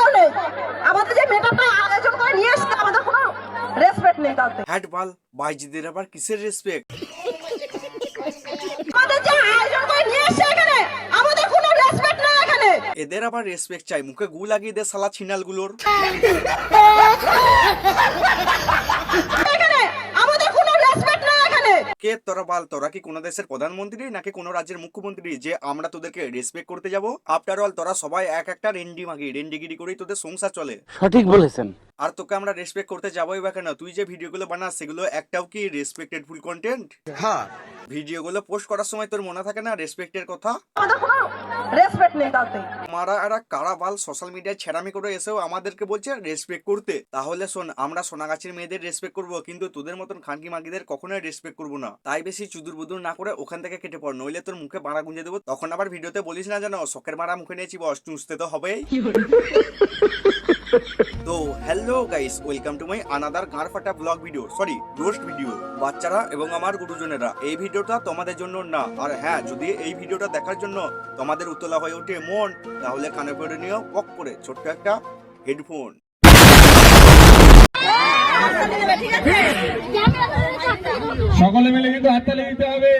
কেউ আমাদের যে মেয়েটা আয়োজন করে নিয়ে এসছে আমাদের কোনো রেসপেক্ট নেই তাতে হ্যাট বাল বাইজিদের আবার কিসের রেসপেক্ট আমাদের যে আয়োজন করে নিয়ে এসছে এখানে আমাদের কোনো রেসপেক্ট নেই এখানে। এদের আবার রেসপেক্ট চাই মুখে গু লাগিয়ে দে সালা ছিনালগুলোর এখানে আমাদের কোনো রেসপেক্ট নেই এখানে কে তোরা বাল তোরা কি কোন দেশের প্রধানমন্ত্রী নাকি কোনো রাজ্যের মুখ্যমন্ত্রী? যে আমরা তোদেরকে রেসপেক্ট করতে যাব আফটার অল তোরা সবাই এক একটা রেন্ডি মাগি রেন্ডিগিরি করেই তোদের সংসার চলে। সঠিক বলেছেন। আর তোকে আমরা রেসপেক্ট করতে যাবোই বা কেন? তুই যে ভিডিওগুলো বানাস সেগুলো একটাও কি রেসপেক্টেড ফুল কন্টেন্ট হ্যাঁ ভিডিওগুলো পোস্ট করার সময় তোর মনে থাকে না রেসপেক্টের কথা? রেসপেক্ট নেই তাতে মারা এরা কারা বাল সোশ্যাল মিডিয়ায় ছেড়ামি করে এসেও আমাদেরকে বলছে রেসপেক্ট করতে। তাহলে শোন আমরা সোনাগাছির মেয়েদের রেসপেক্ট করব কিন্তু তোদের মতন খানকি মাগিদের কখনোই রেসপেক্ট করব না। তাই বেশি চুদুর বুদুর না করে ওখান থেকে কেটে পড় নইলে তোর মুখে বাড়া গুঁজে দেবো। তখন আবার ভিডিওতে বলিস না জানো শখের মারা মুখে নিয়েছি বস চুষতে তো হবেই। তো hello guys welcome to my another গাঁড় ফাটা blog video sorry roast video বাচ্চারা এবং আমার গুরুজনেরা এই ভিডিওটা তোমাদের জন্য না আর হ্যাঁ যদি এই ভিডিওটা দেখার জন্য তোমাদের উতলা হয়ে ওঠে মন তাহলে কানে পড়ে নিও পক করে ছোট্ট একটা হেডফোন সকলে মিলে কিন্তু হাততালি দিতে হবে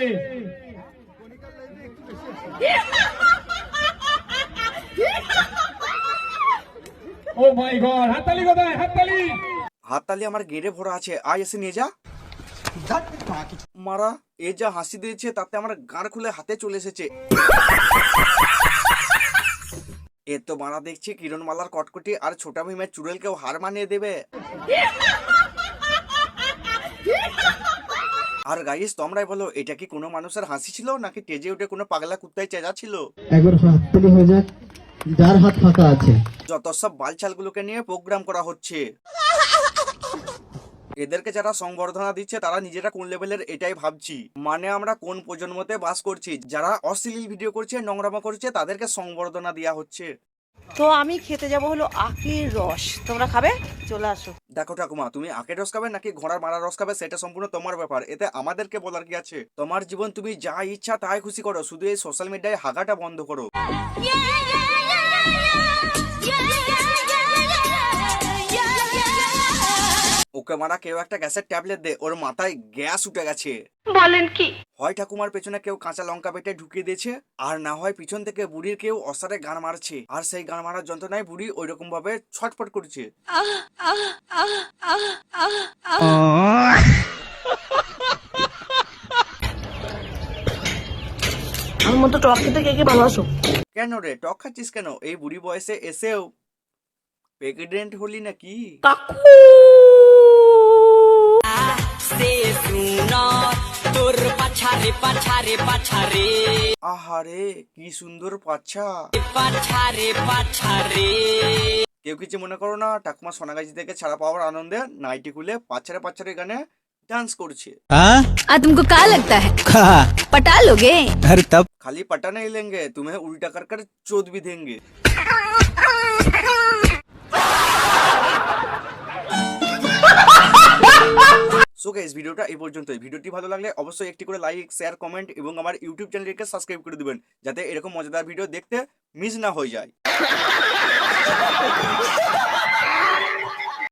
ও মাই গড হাততালি কোথায়? হাততালি! হাততালি আমার গেড়ে ভরা আছে। আয় এসে নিয়ে যা। মারা এ যা হাসি দিয়েছে তাতে আমার গাঁড় খুলে হাতে চলে এসেছে। এ তো মারা দেখছি কিরণমালার কটকটি আর ছোটা ভীমের চুড়েলকেও হার মানিয়ে দেবে। আর গাইস তোমরাই বলো এটা কি কোনো মানুষের হাসি ছিল নাকি টেজে উঠে কোনো পাগলা কুত্তায় চেঁচা ছিল একবার হাততালি হয়ে যাক। যার হাত ফাঁকা আছে। যত সব বালছালগুলোকে নিয়ে প্রোগ্রাম করা হচ্ছে। এদেরকে যারা সংবর্ধনা দিচ্ছে তারা নিজেরা কোন লেভেলের এটাই ভাবছি। মানে আমরা কোন প্রজন্মতে বাস করছি যারা অশ্লীল ভিডিও করছে নোংরামা করছে তাদেরকে সংবর্ধনা দেওয়া হচ্ছে। তো আমি খেতে যাব হলো আখের রস। তোমরা খাবে? চলে আসো। দেখো ঠাকুমা তুমি আখের রস খাবে নাকি ঘোড়ার মারা রস খাবে সেটা সম্পূর্ণ তোমার ব্যাপার। এতে আমাদেরকে বলার কি আছে? তোমার জীবন তুমি যা ইচ্ছা তাই খুশি করো। শুধু এই সোশ্যাল মিডিয়ায় হাগাটা বন্ধ করো। ওকে মারা কেউ একটা গ্যাসের ট্যাবলেট দে ওর মাথায় গ্যাস উঠে গেছে। বলেন কি? হয় ঠাকুমার পেছনে কেউ কাঁচা লঙ্কা বেটে ঢুকিয়ে দিয়েছে আর না হয় পিছন থেকে বুড়ির কেউ অসারে গান মারছে আর সেই গান মারার যন্ত্রণায় বুড়ি ওই রকম ভাবে ছটফট করছে মতো টক খেতে কে কে ভালোবাসো? কেন রে? টক খাচ্ছিস কেন? এই বুড়ি বয়সে এসেও প্রেগনেন্ট হলি নাকি? কাকু! আহারে কি সুন্দর পাচ্ছা কেউ কিছু মনে করো না ঠাকুমা সোনাগাছি থেকে ছাড়া পাওয়ার আনন্দে নাইটি খুলে পাচ্ছারে পাচ্ছারে গানে ডান্স করছে आ तुमको क्या लगता है पटा लोगे अरे तब खाली पटा नहीं लेंगे तुम्हें उल्टा कर कर चोद भी देंगे সো গাইস ভিডিওটা এই পর্যন্তই ভিডিওটি ভালো লাগলে অবশ্যই একটি করে লাইক শেয়ার কমেন্ট এবং আমার ইউটিউব চ্যানেলটিকে সাবস্ক্রাইব করে দিবেন যাতে এরকম মজাদার ভিডিও দেখতে মিস না হয়ে যায়